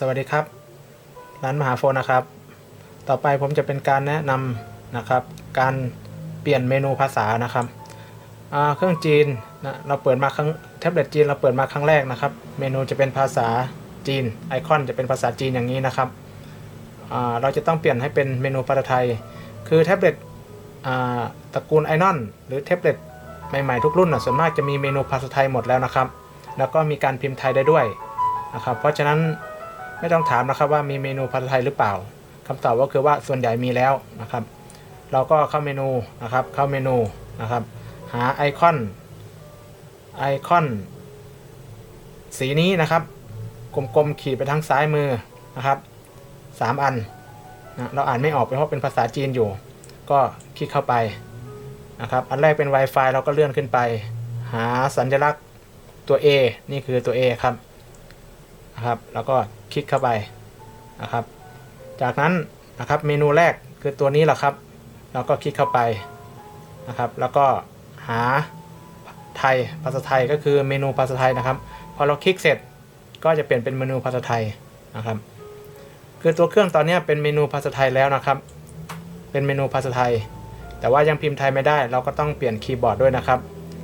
สวัสดีครับ ร้านมหาโฟนนะครับ ต่อไปผมจะเป็นการแนะนำนะครับ การเปลี่ยนเมนูภาษานะครับเครื่องจีนนะเราเปิดมาครั้งแท็บเล็ตจีนเราเปิดมาครั้งแรกนะครับ เมนูจะเป็นภาษาจีน ไอคอนจะเป็นภาษาจีนอย่างนี้นะครับเราจะต้องเปลี่ยนให้เป็นเมนูภาษาไทย คือแท็บเล็ตตระกูลไอนอนหรือแท็บเล็ตใหม่ๆทุกรุ่นนะส่วนมากจะมีเมนูภาษาไทยหมดแล้วนะครับ แล้วก็มีการพิมพ์ไทยได้ด้วยนะครับ เพราะฉะนั้น ไม่ต้องถามนะครับว่ามีเมนูภาษาไทยหรือเปล่าคำตอบก็คือว่าส่วนใหญ่มีแล้วนะครับ เราก็เข้าเมนูนะครับ เข้าเมนูนะครับ หาไอคอนไอคอนสีนี้นะครับ กลมๆขีดไปทางซ้ายมือนะครับสามอันนะเราอ่านไม่ออกเพราะเป็นภาษาจีนอยู่ ก็คลิกเข้าไปนะครับ อันแรกเป็น Wi-Fi เราก็เลื่อนขึ้นไป หาสัญลักษณ์ตัว A นี่คือตัว A ครับ นะครับ แล้วก็คลิกเข้าไปนะครับ จากนั้นนะครับเมนูแรกคือตัวนี้แหละครับเราก็คลิกเข้าไปนะครับ แล้วก็หาไทยภาษาไทยก็คือเมนูภาษาไทยนะครับ พอเราคลิกเสร็จก็จะเปลี่ยนเป็นเมนูภาษาไทยนะครับ คือตัวเครื่องตอนนี้เป็นเมนูภาษาไทยแล้วนะครับ เป็นเมนูภาษาไทย แต่ว่ายังพิมพ์ไทยไม่ได้ เราก็ต้องเปลี่ยนคีย์บอร์ดด้วยนะครับ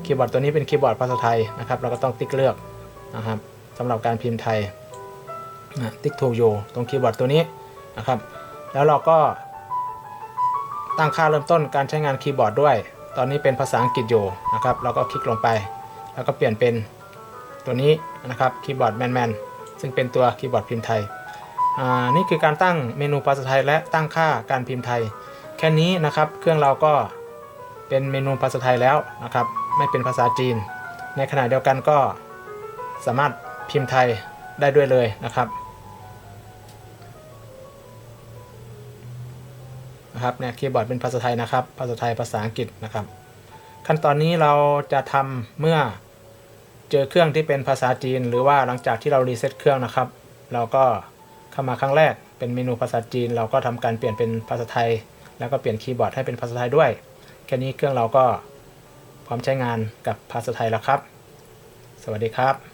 คีย์บอร์ดตัวนี้เป็นคีย์บอร์ดภาษาไทยนะครับ เราก็ต้องติ๊กเลือกนะครับสำหรับการพิมพ์ไทย ติ๊กถูกอยู่ตรงคีย์บอร์ดตัวนี้นะครับ แล้วเราก็ตั้งค่าเริ่มต้นการใช้งานคีย์บอร์ดด้วย ตอนนี้เป็นภาษาอังกฤษอยู่นะครับ เราก็คลิกลงไป แล้วก็เปลี่ยนเป็นตัวนี้นะครับคีย์บอร์ดแมนแมนซึ่งเป็นตัวคีย์บอร์ดพิมพ์ไทยอ่านี่คือการตั้งเมนูภาษาไทยและตั้งค่าการพิมพ์ไทย แค่นี้นะครับ เครื่องเราก็เป็นเมนูภาษาไทยแล้วนะครับ ไม่เป็นภาษาจีน ในขณะเดียวกันก็สามารถพิมพ์ไทยได้ด้วยเลยนะครับ นะครับเนี่ยคีย์บอร์ดเป็นภาษาไทยนะครับ ภาษาไทยภาษาอังกฤษนะครับ ขั้นตอนนี้เราจะทำเมื่อเจอเครื่องที่เป็นภาษาจีน หรือว่าหลังจากที่เรารีเซ็ตเครื่องนะครับ เราก็เข้ามาครั้งแรกเป็นเมนูภาษาจีน เราก็ทำการเปลี่ยนเป็นภาษาไทย แล้วก็เปลี่ยนคีย์บอร์ดให้เป็นภาษาไทยด้วยแค่นี้เครื่องเราก็พร้อมใช้งานกับภาษาไทยแล้วครับ สวัสดีครับ